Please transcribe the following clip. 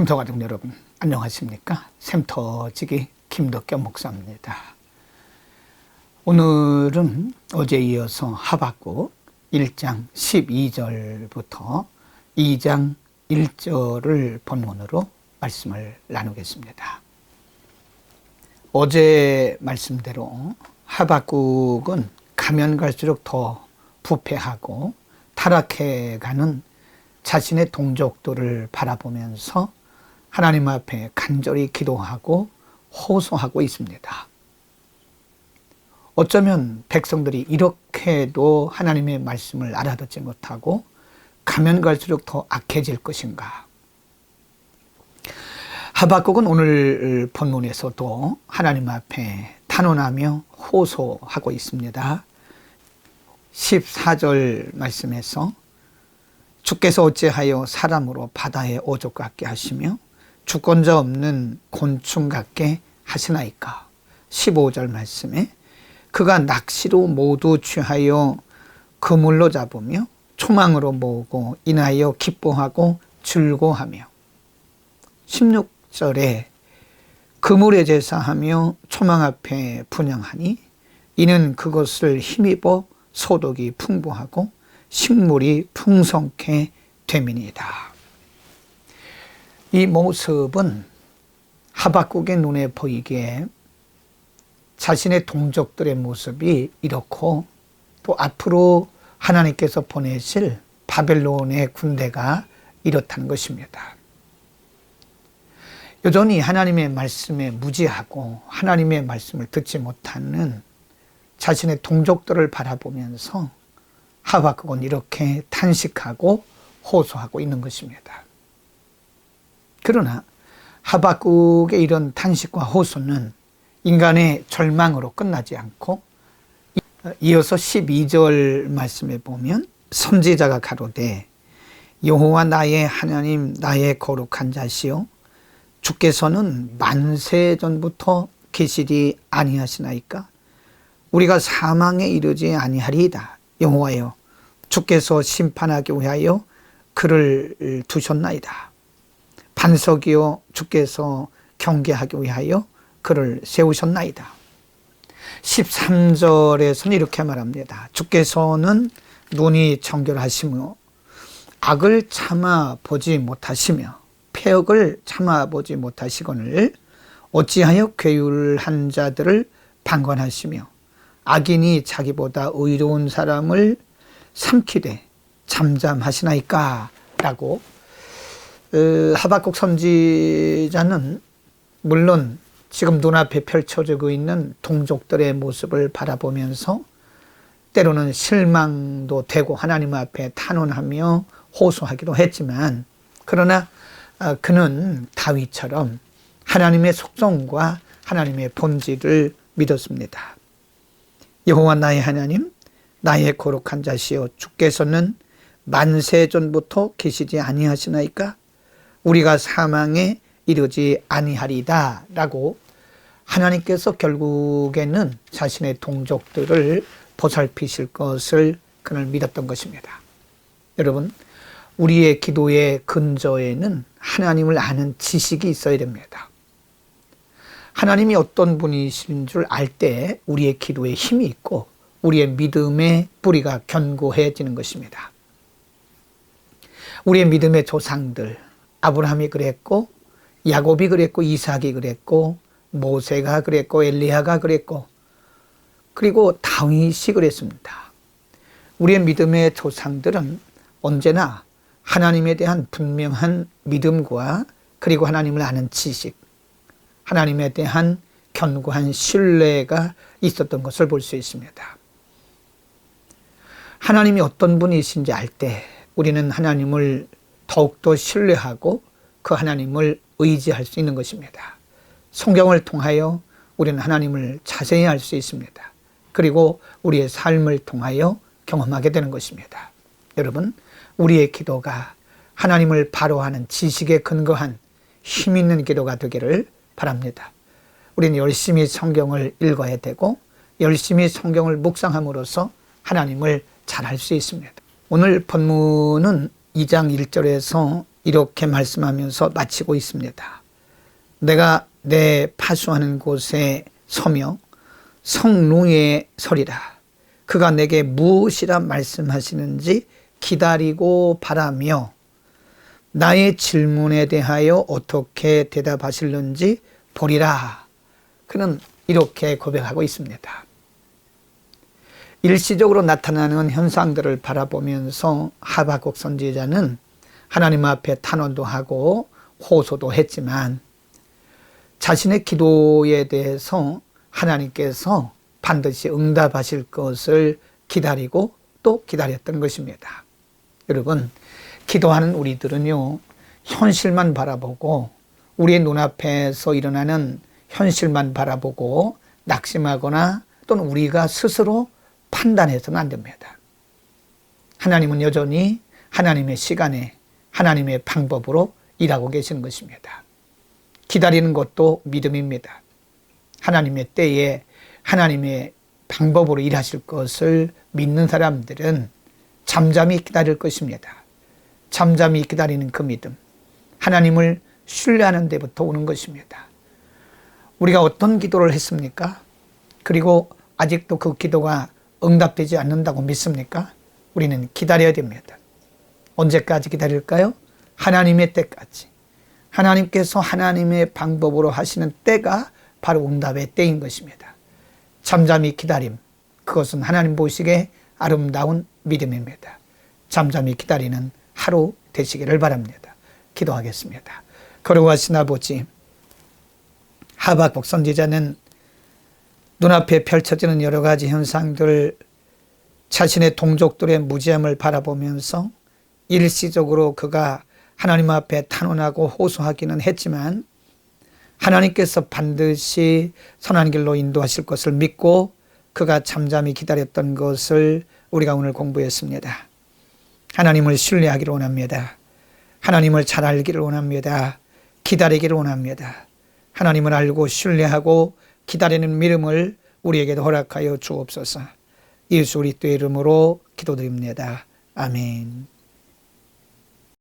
성도가족 여러분 안녕하십니까? 샘터지기 김덕겸 목사입니다. 오늘은 어제 이어서 하박국 1장 12절부터 2장 1절을 본문으로 말씀을 나누겠습니다. 어제 말씀대로 하박국은 가면 갈수록 더 부패하고 타락해가는 자신의 동족들을 바라보면서 하나님 앞에 간절히 기도하고 호소하고 있습니다. 어쩌면 백성들이 이렇게도 하나님의 말씀을 알아듣지 못하고 가면 갈수록 더 악해질 것인가? 하박국은 오늘 본문에서도 하나님 앞에 탄원하며 호소하고 있습니다. 14절 말씀에서 주께서 어찌하여 사람으로 바다의 오족 같게 하시며 주권자 없는 곤충 같게 하시나이까 15절 말씀에 그가 낚시로 모두 취하여 그물로 잡으며 초망으로 모으고 인하여 기뻐하고 즐거하며 16절에 그물에 제사하며 초망 앞에 분양하니 이는 그것을 힘입어 소독이 풍부하고 식물이 풍성케 됨이니다. 이 모습은 하박국의 눈에 보이기에 자신의 동족들의 모습이 이렇고 또 앞으로 하나님께서 보내실 바벨론의 군대가 이렇다는 것입니다. 여전히 하나님의 말씀에 무지하고 하나님의 말씀을 듣지 못하는 자신의 동족들을 바라보면서 하박국은 이렇게 탄식하고 호소하고 있는 것입니다. 그러나 하박국의 이런 탄식과 호소는 인간의 절망으로 끝나지 않고 이어서 12절 말씀에 보면 선지자가 가로되 여호와 나의 하나님 나의 거룩한 자시요 주께서는 만세 전부터 계시리 아니하시나이까 우리가 사망에 이르지 아니하리이다 여호와여 주께서 심판하기 위하여 그를 두셨나이다. 반석이요 주께서 경계하기 위하여 그를 세우셨나이다. 13절에서는 이렇게 말합니다. 주께서는 눈이 정결하시며 악을 참아 보지 못하시며 폐역을 참아 보지 못하시거늘 어찌하여 괴율한 자들을 방관하시며 악인이 자기보다 의로운 사람을 삼키되 잠잠하시나이까 라고 어, 하박국 선지자는 물론 지금 눈앞에 펼쳐지고 있는 동족들의 모습을 바라보면서 때로는 실망도 되고 하나님 앞에 탄원하며 호소하기도 했지만 그러나 어, 그는 다윗처럼 하나님의 속성과 하나님의 본질을 믿었습니다. 여호와 나의 하나님 나의 거룩한 자시여 주께서는 만세 전부터 계시지 아니하시나이까 우리가 사망에 이르지 아니하리다라고 하나님께서 결국에는 자신의 동족들을 보살피실 것을 그를 믿었던 것입니다. 여러분, 우리의 기도의 근저에는 하나님을 아는 지식이 있어야 됩니다. 하나님이 어떤 분이신 줄 알 때 우리의 기도에 힘이 있고 우리의 믿음의 뿌리가 견고해지는 것입니다. 우리의 믿음의 조상들 아브라함이 그랬고 야곱이 그랬고 이삭이 그랬고 모세가 그랬고 엘리야가 그랬고 그리고 다윗이 그랬습니다. 우리의 믿음의 조상들은 언제나 하나님에 대한 분명한 믿음과 그리고 하나님을 아는 지식, 하나님에 대한 견고한 신뢰가 있었던 것을 볼 수 있습니다. 하나님이 어떤 분이신지 알 때 우리는 하나님을 더욱더 신뢰하고 그 하나님을 의지할 수 있는 것입니다. 성경을 통하여 우리는 하나님을 자세히 알 수 있습니다. 그리고 우리의 삶을 통하여 경험하게 되는 것입니다. 여러분, 우리의 기도가 하나님을 바로하는 지식에 근거한 힘 있는 기도가 되기를 바랍니다. 우리는 열심히 성경을 읽어야 되고 열심히 성경을 묵상함으로써 하나님을 잘 알 수 있습니다. 오늘 본문은 2장 1절에서 이렇게 말씀하면서 마치고 있습니다. 내가 내 파수하는 곳에 서며 성루에 서리라. 그가 내게 무엇이라 말씀하시는지 기다리고 바라며 나의 질문에 대하여 어떻게 대답하실는지 보리라. 그는 이렇게 고백하고 있습니다. 일시적으로 나타나는 현상들을 바라보면서 하박국 선지자는 하나님 앞에 탄원도 하고 호소도 했지만 자신의 기도에 대해서 하나님께서 반드시 응답하실 것을 기다리고 또 기다렸던 것입니다. 여러분, 기도하는 우리들은요, 현실만 바라보고 우리의 눈앞에서 일어나는 현실만 바라보고 낙심하거나 또는 우리가 스스로 판단해서는 안 됩니다. 하나님은 여전히 하나님의 시간에 하나님의 방법으로 일하고 계시는 것입니다. 기다리는 것도 믿음입니다. 하나님의 때에 하나님의 방법으로 일하실 것을 믿는 사람들은 잠잠히 기다릴 것입니다. 잠잠히 기다리는 그 믿음. 하나님을 신뢰하는 데부터 오는 것입니다. 우리가 어떤 기도를 했습니까? 그리고 아직도 그 기도가 응답되지 않는다고 믿습니까? 우리는 기다려야 됩니다. 언제까지 기다릴까요? 하나님의 때까지. 하나님께서 하나님의 방법으로 하시는 때가 바로 응답의 때인 것입니다. 잠잠히 기다림. 그것은 하나님 보시기에 아름다운 믿음입니다. 잠잠히 기다리는 하루 되시기를 바랍니다. 기도하겠습니다. 거룩하신 아버지, 하박국 선지자는 눈앞에 펼쳐지는 여러 가지 현상들, 자신의 동족들의 무지함을 바라보면서 일시적으로 그가 하나님 앞에 탄원하고 호소하기는 했지만 하나님께서 반드시 선한 길로 인도하실 것을 믿고 그가 잠잠히 기다렸던 것을 우리가 오늘 공부했습니다. 하나님을 신뢰하기를 원합니다. 하나님을 잘 알기를 원합니다. 기다리기를 원합니다. 하나님을 알고 신뢰하고 기다리는 믿음을 우리에게도 허락하여 주옵소서. 예수 그리스도의 이름으로 기도드립니다. 아멘.